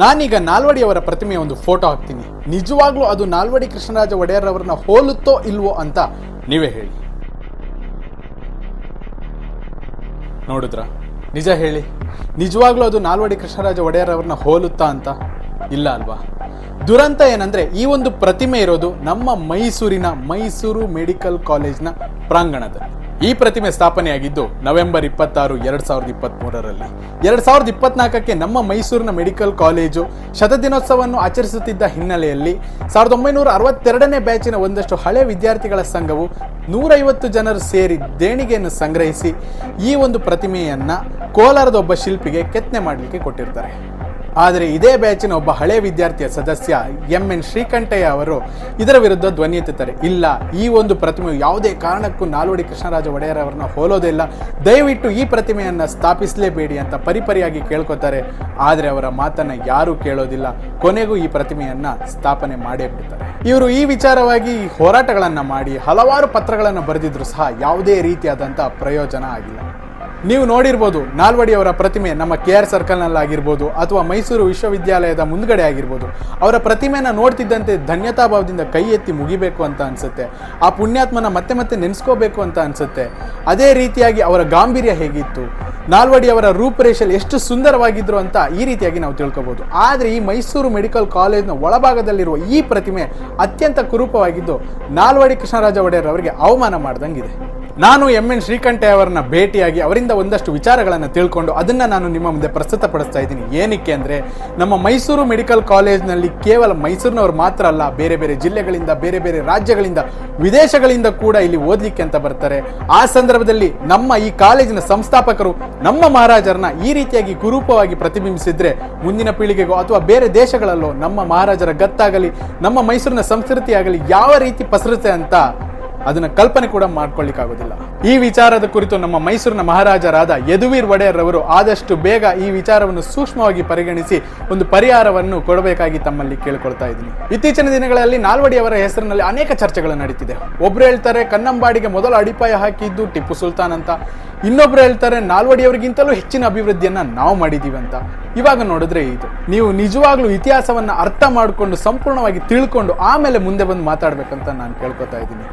ನಾನೀಗ ನಾಲ್ವಡಿಯವರ ಪ್ರತಿಮೆಯ ಒಂದು ಫೋಟೋ ಹಾಕ್ತೀನಿ. ನಿಜವಾಗ್ಲೂ ಅದು ನಾಲ್ವಡಿ ಕೃಷ್ಣರಾಜ ಒಡೆಯರ್ ಅವರನ್ನ ಹೋಲುತ್ತೋ ಇಲ್ವೋ ಅಂತ ನೀವೇ ಹೇಳಿ. ನೋಡಿದ್ರ? ನಿಜ ಹೇಳಿ. ನಿಜವಾಗ್ಲೂ ಅದು ನಾಲ್ವಡಿ ಕೃಷ್ಣರಾಜ ಒಡೆಯರ್ ಹೋಲುತ್ತಾ ಅಂತ? ಇಲ್ಲ ಅಲ್ವಾ? ದುರಂತ ಏನಂದ್ರೆ ಈ ಒಂದು ಪ್ರತಿಮೆ ಇರೋದು ನಮ್ಮ ಮೈಸೂರಿನ ಮೈಸೂರು ಮೆಡಿಕಲ್ ಕಾಲೇಜ್ನ ಪ್ರಾಂಗಣದಲ್ಲಿ. ಈ ಪ್ರತಿಮೆ ಸ್ಥಾಪನೆಯಾಗಿದ್ದು ನವೆಂಬರ್ ಇಪ್ಪತ್ತಾರು, ಎರಡ್ ಸಾವಿರದ ಇಪ್ಪತ್ತ್ ಮೂರರಲ್ಲಿ ಎರಡ್ ಸಾವಿರದ ಇಪ್ಪತ್ನಾಲ್ಕಕ್ಕೆ ನಮ್ಮ ಮೈಸೂರಿನ ಮೆಡಿಕಲ್ ಕಾಲೇಜು ಶತದಿನೋತ್ಸವವನ್ನು ಆಚರಿಸುತ್ತಿದ್ದ ಹಿನ್ನೆಲೆಯಲ್ಲಿ ಸಾವಿರದ ಒಂಬೈನೂರ ಅರವತ್ತೆರಡನೇ ಬ್ಯಾಚಿನ ಒಂದಷ್ಟು ಹಳೆ ವಿದ್ಯಾರ್ಥಿಗಳ ಸಂಘವು ನೂರೈವತ್ತು ಜನರು ಸೇರಿ ದೇಣಿಗೆಯನ್ನು ಸಂಗ್ರಹಿಸಿ ಈ ಒಂದು ಪ್ರತಿಮೆಯನ್ನು ಕೋಲಾರದ ಒಬ್ಬ ಶಿಲ್ಪಿಗೆ ಕೆತ್ತನೆ ಮಾಡಲಿಕ್ಕೆ ಕೊಟ್ಟಿರ್ತಾರೆ. ಆದರೆ ಇದೇ ಬ್ಯಾಚಿನ ಒಬ್ಬ ಹಳೆ ವಿದ್ಯಾರ್ಥಿಯ ಸದಸ್ಯ ಎಂ ಎನ್ ಶ್ರೀಕಂಠಯ್ಯ ಅವರು ಇದರ ವಿರುದ್ಧ ಧ್ವನಿ ಎತ್ತುತ್ತಾರೆ. ಇಲ್ಲ, ಈ ಒಂದು ಪ್ರತಿಮೆಯು ಯಾವುದೇ ಕಾರಣಕ್ಕೂ ನಾಲ್ವಡಿ ಕೃಷ್ಣರಾಜ ಒಡೆಯರ್ ಅವರನ್ನ ಹೋಲೋದಿಲ್ಲ ದಯವಿಟ್ಟು ಈ ಪ್ರತಿಮೆಯನ್ನು ಸ್ಥಾಪಿಸಲೇಬೇಡಿ ಅಂತ ಪರಿಪರಿಯಾಗಿ ಕೇಳ್ಕೊತಾರೆ. ಆದರೆ ಅವರ ಮಾತನ್ನ ಯಾರೂ ಕೇಳೋದಿಲ್ಲ. ಕೊನೆಗೂ ಈ ಪ್ರತಿಮೆಯನ್ನು ಸ್ಥಾಪನೆ ಮಾಡೇ ಬಿಡ್ತಾರೆ. ಇವರು ಈ ವಿಚಾರವಾಗಿ ಹೋರಾಟಗಳನ್ನು ಮಾಡಿ ಹಲವಾರು ಪತ್ರಗಳನ್ನು ಬರೆದಿದ್ರು ಸಹ ಯಾವುದೇ ರೀತಿಯಾದಂಥ ಪ್ರಯೋಜನ ಆಗಿಲ್ಲ. ನೀವು ನೋಡಿರ್ಬೋದು ನಾಲ್ವಡಿ ಅವರ ಪ್ರತಿಮೆ ನಮ್ಮ ಕೆ ಆರ್ ಸರ್ಕಲ್ನಲ್ಲಾಗಿರ್ಬೋದು ಅಥವಾ ಮೈಸೂರು ವಿಶ್ವವಿದ್ಯಾಲಯದ ಮುಂದ್ಗಡೆ ಆಗಿರ್ಬೋದು. ಅವರ ಪ್ರತಿಮೆನ ನೋಡ್ತಿದ್ದಂತೆ ಧನ್ಯತಾಭಾವದಿಂದ ಕೈ ಎತ್ತಿ ಮುಗಿಬೇಕು ಅಂತ ಅನಿಸುತ್ತೆ. ಆ ಪುಣ್ಯಾತ್ಮನ ಮತ್ತೆ ಮತ್ತೆ ನೆನೆಸ್ಕೋಬೇಕು ಅಂತ ಅನಿಸುತ್ತೆ. ಅದೇ ರೀತಿಯಾಗಿ ಅವರ ಗಾಂಭೀರ್ಯ ಹೇಗಿತ್ತು? ನಾಲ್ವಡಿ ಅವರ ರೂಪರೇಷೆಯಲ್ಲಿ ಎಷ್ಟು ಸುಂದರವಾಗಿದ್ದರು ಅಂತ ಈ ರೀತಿಯಾಗಿ ನಾವು ತಿಳ್ಕೊಬಹುದು ಆದರೆ ಈ ಮೈಸೂರು ಮೆಡಿಕಲ್ ಕಾಲೇಜ್ನ ಒಳಭಾಗದಲ್ಲಿರುವ ಈ ಪ್ರತಿಮೆ ಅತ್ಯಂತ ಕುರೂಪವಾಗಿದ್ದು ನಾಲ್ವಡಿ ಕೃಷ್ಣರಾಜ ಒಡೆಯರ್ ಅವರಿಗೆ ಅವಮಾನ ಮಾಡ್ದಂಗಿದೆ. ನಾನು ಎಂ ಎನ್ ಶ್ರೀಕಂಠೆ ಅವರನ್ನ ಭೇಟಿಯಾಗಿ ಅವರಿಂದ ಒಂದಷ್ಟು ವಿಚಾರಗಳನ್ನು ತಿಳ್ಕೊಂಡು ಅದನ್ನ ನಾನು ನಿಮ್ಮ ಮುಂದೆ ಪ್ರಸ್ತುತಪಡಿಸ್ತಾ ಇದ್ದೀನಿ. ಏನಕ್ಕೆ ಅಂದ್ರೆ ನಮ್ಮ ಮೈಸೂರು ಮೆಡಿಕಲ್ ಕಾಲೇಜ್ನಲ್ಲಿ ಕೇವಲ ಮೈಸೂರಿನವರು ಮಾತ್ರ ಅಲ್ಲ, ಬೇರೆ ಬೇರೆ ಜಿಲ್ಲೆಗಳಿಂದ, ಬೇರೆ ಬೇರೆ ರಾಜ್ಯಗಳಿಂದ, ವಿದೇಶಗಳಿಂದ ಕೂಡ ಇಲ್ಲಿ ಓದಲಿಕ್ಕೆ ಅಂತ ಬರ್ತಾರೆ. ಆ ಸಂದರ್ಭದಲ್ಲಿ ನಮ್ಮ ಈ ಕಾಲೇಜಿನ ಸಂಸ್ಥಾಪಕರು ನಮ್ಮ ಮಹಾರಾಜರನ್ನ ಈ ರೀತಿಯಾಗಿ ಕುರೂಪವಾಗಿ ಪ್ರತಿಬಿಂಬಿಸಿದ್ರೆ ಮುಂದಿನ ಪೀಳಿಗೆಗೋ ಅಥವಾ ಬೇರೆ ದೇಶಗಳಲ್ಲೋ ನಮ್ಮ ಮಹಾರಾಜರ ಗತ್ತಾಗಲಿ, ನಮ್ಮ ಮೈಸೂರಿನ ಸಂಸ್ಕೃತಿ ಆಗಲಿ ಯಾವ ರೀತಿ ಪಸರುತ್ತೆ ಅಂತ ಅದನ್ನ ಕಲ್ಪನೆ ಕೂಡ ಮಾಡ್ಕೊಳ್ಳಿಕ್ಕಾಗೋದಿಲ್ಲ. ಈ ವಿಚಾರದ ಕುರಿತು ನಮ್ಮ ಮೈಸೂರಿನ ಮಹಾರಾಜರಾದ ಯದುವೀರ್ ಒಡೆಯರ್ ಅವರು ಆದಷ್ಟು ಬೇಗ ಈ ವಿಚಾರವನ್ನು ಸೂಕ್ಷ್ಮವಾಗಿ ಪರಿಗಣಿಸಿ ಒಂದು ಪರಿಹಾರವನ್ನು ಕೊಡಬೇಕಾಗಿ ತಮ್ಮಲ್ಲಿ ಕೇಳಿಕೊಳ್ತಾ ಇದ್ದೀನಿ. ಇತ್ತೀಚಿನ ದಿನಗಳಲ್ಲಿ ನಾಲ್ವಡಿ ಅವರ ಹೆಸರಿನಲ್ಲಿ ಅನೇಕ ಚರ್ಚೆಗಳು ನಡೀತಿದೆ. ಒಬ್ರು ಹೇಳ್ತಾರೆ, ಕನ್ನಂಬಾಡಿಗೆ ಮೊದಲ ಅಡಿಪಾಯ ಹಾಕಿದ್ದು ಟಿಪ್ಪು ಸುಲ್ತಾನ್ ಅಂತ. ಇನ್ನೊಬ್ರು ಹೇಳ್ತಾರೆ ನಾಲ್ವಡಿಯವರಿಗಿಂತಲೂ ಹೆಚ್ಚಿನ ಅಭಿವೃದ್ಧಿಯನ್ನ ನಾವು ಮಾಡಿದೀವಿ ಅಂತ ಇವಾಗ ನೋಡಿದ್ರೆ ಇದು. ನೀವು ನಿಜವಾಗ್ಲೂ ಇತಿಹಾಸವನ್ನ ಅರ್ಥ ಮಾಡಿಕೊಂಡು ಸಂಪೂರ್ಣವಾಗಿ ತಿಳ್ಕೊಂಡು ಆಮೇಲೆ ಮುಂದೆ ಬಂದು ಮಾತಾಡ್ಬೇಕಂತ ನಾನು ಕೇಳ್ಕೊತಾ ಇದ್ದೀನಿ.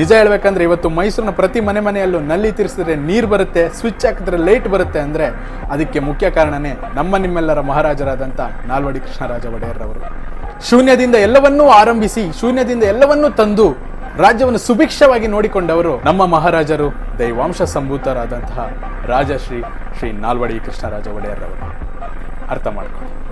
ನಿಜ ಹೇಳ್ಬೇಕಂದ್ರೆ ಇವತ್ತು ಮೈಸೂರಿನ ಪ್ರತಿ ಮನೆ ಮನೆಯಲ್ಲೂ ನಲ್ಲಿ ತಿರ್ಸಿದ್ರೆ ನೀರು ಬರುತ್ತೆ ಸ್ವಿಚ್ ಹಾಕಿದ್ರೆ ಲೈಟ್ ಬರುತ್ತೆ ಅಂದ್ರೆ ಅದಕ್ಕೆ ಮುಖ್ಯ ಕಾರಣನೇ ನಮ್ಮ ನಿಮ್ಮೆಲ್ಲರ ಮಹಾರಾಜರಾದಂಥ ನಾಲ್ವಡಿ ಕೃಷ್ಣರಾಜ ಒಡೆಯರ್ ಅವರು ಶೂನ್ಯದಿಂದ ಎಲ್ಲವನ್ನೂ ಆರಂಭಿಸಿ, ಶೂನ್ಯದಿಂದ ಎಲ್ಲವನ್ನೂ ತಂದು ರಾಜ್ಯವನ್ನು ಸುಭಿಕ್ಷವಾಗಿ ನೋಡಿಕೊಂಡವರು ನಮ್ಮ ಮಹಾರಾಜರು ದೈವಾಂಶ ಸಂಭೂತರಾದಂತಹ ರಾಜಶ್ರೀ ಶ್ರೀ ನಾಲ್ವಡಿ ಕೃಷ್ಣರಾಜ ಒಡೆಯರ್ ಅವರು ಅರ್ಥ ಮಾಡ್ಕೊಳ್ಳಿ